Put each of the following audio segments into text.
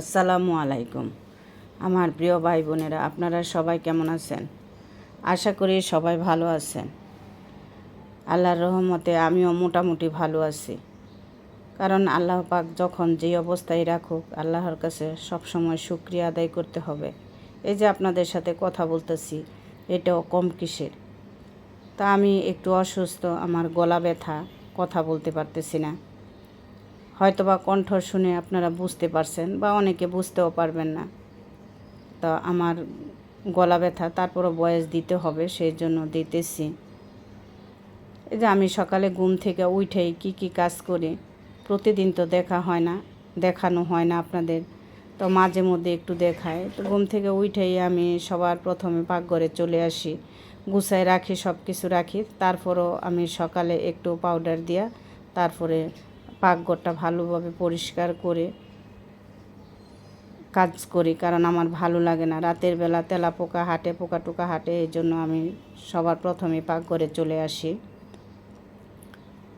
আসসালামু আলাইকুম। আমার প্রিয় ভাই বোনেরা, আপনারা সবাই কেমন আছেন? আশা করি সবাই ভালো আছেন। আল্লাহর রহমতে আমিও মোটামুটি ভালো আছি। কারণ আল্লাহ পাক যখন যে অবস্থায় রাখুক, আল্লাহর কাছে সবসময় শুক্রিয়া আদায় করতে হবে। এই যে আপনাদের সাথে কথা বলতেছি, এটাও কম কিসের? তা আমি একটু অসুস্থ, আমার গলা ব্যথা, কথা বলতে পারতেছি না। হয়তোবা কণ্ঠ শুনে আপনারা বুঝতে পারছেন বা অনেকে বুঝতেও পারবেন না। তো আমার গলা ব্যথা, তারপরও বয়স দিতে হবে সেই জন্য দিতেছি। এই যে আমি সকালে ঘুম থেকে উঠেই কি কি কাজ করি, প্রতিদিন তো দেখা হয় না, দেখানো হয় না আপনাদের। তো মাঝে মধ্যে একটু দেখায়। তো ঘুম থেকে উঠেই আমি সবার প্রথমে পাকঘরে চলে আসি, গুছায় রাখি সব কিছু রাখি। তারপরও আমি সকালে একটু পাউডার দিয়া, তারপরে পাকঘরটা ভালোভাবে পরিষ্কার করে কাজ করি, কারণ আমার ভালো লাগে না। রাতের বেলা তেলা পোকা হাটে পোকা টোকা হাটে, এই জন্য আমি সবার প্রথমে পাকঘরে চলে আসি।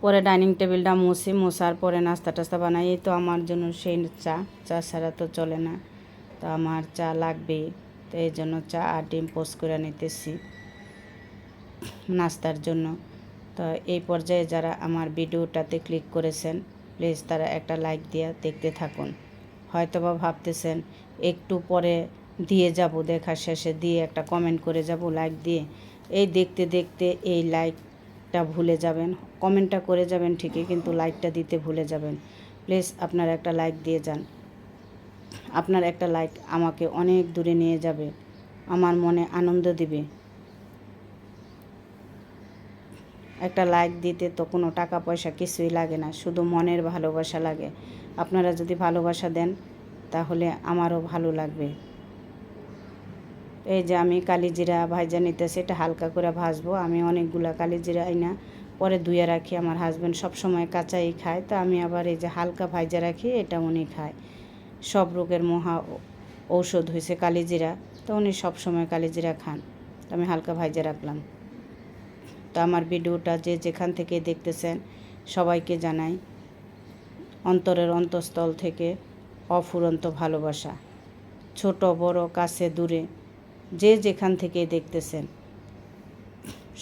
পরে ডাইনিং টেবিলটা মুছি, মোছার পরে নাস্তা টাস্তা বানাই। এই তো আমার জন্য সেই চা। চা ছাড়া তো চলে না। তো আমার চা লাগবেই। তো এই জন্য চা আর ডিম পোস্ট করে নিতেছি নাস্তার জন্য। তো এই পর্যায়ে যারা আমার ভিডিওটাতে ক্লিক করেছেন, প্লিজ তারা একটা লাইক দিয়ে দেখতে থাকুন। হয়তোবা ভাবতেছেন, একটু পরে দিয়ে যাব, দেখা শেষে দিয়ে একটা কমেন্ট করে যাব লাইক দিয়ে। এই দেখতে দেখতে এই লাইকটা ভুলে যাবেন কমেন্টটা করে যাবেন ঠিকই, কিন্তু লাইকটা দিতে ভুলে যাবেন। প্লিজ আপনারা একটা লাইক দিয়ে যান। আপনার একটা লাইক আমাকে অনেক দূরে নিয়ে যাবে, আমার মনে আনন্দ দিবে। একটা লাইক দিতে তো কোনো টাকা পয়সা কিছুই লাগে না, শুধু মনের ভালোবাসা লাগে। আপনারা যদি ভালোবাসা দেন, তাহলে আমারও ভালো লাগবে। এই যে আমি কালিজিরা ভাইজা নিতেছি, এটা হালকা করে ভাজবো। আমি অনেকগুলা কালিজিরা আইনা, পরে ধুয়ে রাখি। আমার হাজব্যান্ড সবসময় কাঁচাই খায়, তো আমি আবার এই যে হালকা ভাইজা রাখি, এটা উনি খায়। সব রোগের মহা ঔষধ হয়েছে কালিজিরা, তো উনি সবসময় কালিজিরা খান। আমি হালকা ভাইজা রাখলাম। তো আমার ভিডিওটা যে যেখান থেকে দেখতেছেন সবাইকে জানাই। অন্তরের অন্তঃস্থল থেকে অফুরন্ত ভালোবাসা, ছোট, বড়, কাছে, দূরে, যে যেখান থেকে দেখতেছেন,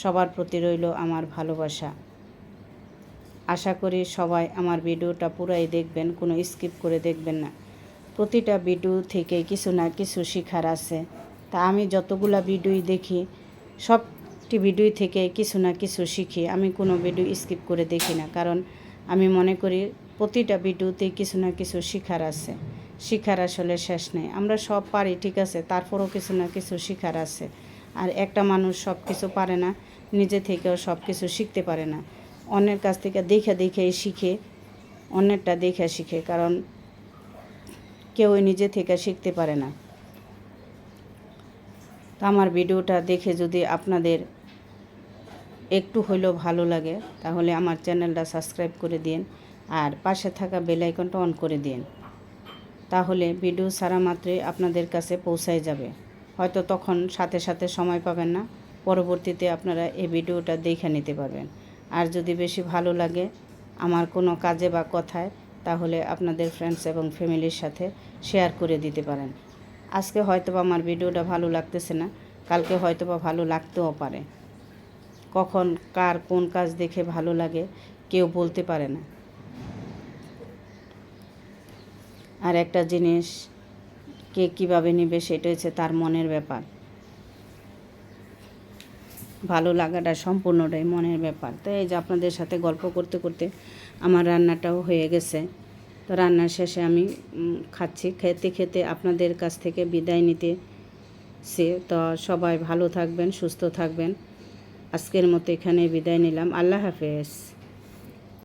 সবার প্রতি রইল আমার ভালোবাসা। আশা করি সবাই আমার ভিডিওটা পুরাই দেখবেন, কোনো স্কিপ করে দেখবেন না। প্রতিটা ভিডিও থেকে কিছু না কিছু শেখার আছে। তা আমি যতগুলা ভিডিওই দেখি সবটি ভিডিও থেকে কিছু না কিছু শিখি। আমি কোনো ভিডিও স্কিপ করে দেখি না, কারণ আমি মনে করি প্রতিটা ভিডিওতে কিছু না কিছু শিখার আছে। শিখার আসলে শেষ নেই। আমরা সব পারি, ঠিক আছে, তারপরও কিছু না কিছু শিখার আছে। আর একটা মানুষ সব কিছু পারে না, নিজে থেকেও সব কিছু শিখতে পারে না। অন্যের কাছ থেকে দেখে দেখে শিখে, অন্যেরটা দেখে শিখে, কারণ কেউ নিজে থেকে শিখতে পারে না। তো আমার ভিডিওটা দেখে যদি আপনাদের একটু হইলেও ভালো লাগে, তাহলে আমার চ্যানেলটা সাবস্ক্রাইব করে দিন আর পাশে থাকা বেল অন করে দিন। তাহলে ভিডিও সারা মাত্রই আপনাদের কাছে পৌঁছায় যাবে। হয়তো তখন সাথে সাথে সময় পাবেন না, পরবর্তীতে আপনারা এই ভিডিওটা দেখে নিতে পারবেন। আর যদি বেশি ভালো লাগে আমার কোনো কাজে বা কথায়, তাহলে আপনাদের ফ্রেন্ডস এবং ফ্যামিলির সাথে শেয়ার করে দিতে পারেন। আজকে হয়তো বা আমার ভিডিওটা ভালো লাগতেছে না, কালকে হয়তো বা ভালো লাগতেও পারে। কখন কার কোন কাজ দেখে ভালো লাগে, কেউ বলতে পারে না। আর একটা জিনিস, কে কীভাবে নেবে সেটা হচ্ছে তার মনের ব্যাপার। ভালো লাগাটা সম্পূর্ণটাই মনের ব্যাপার। তো এই যে আপনাদের সাথে গল্প করতে করতে আমার রান্নাটাও হয়ে গেছে। তো রান্নার শেষে আমি খাচ্ছি। খেতে খেতে আপনাদের কাছ থেকে বিদায় নিতে সে, তো সবাই ভালো থাকবেন, সুস্থ থাকবেন। আজকের মতো এখানে বিদায় নিলাম। আল্লাহ হাফেজ।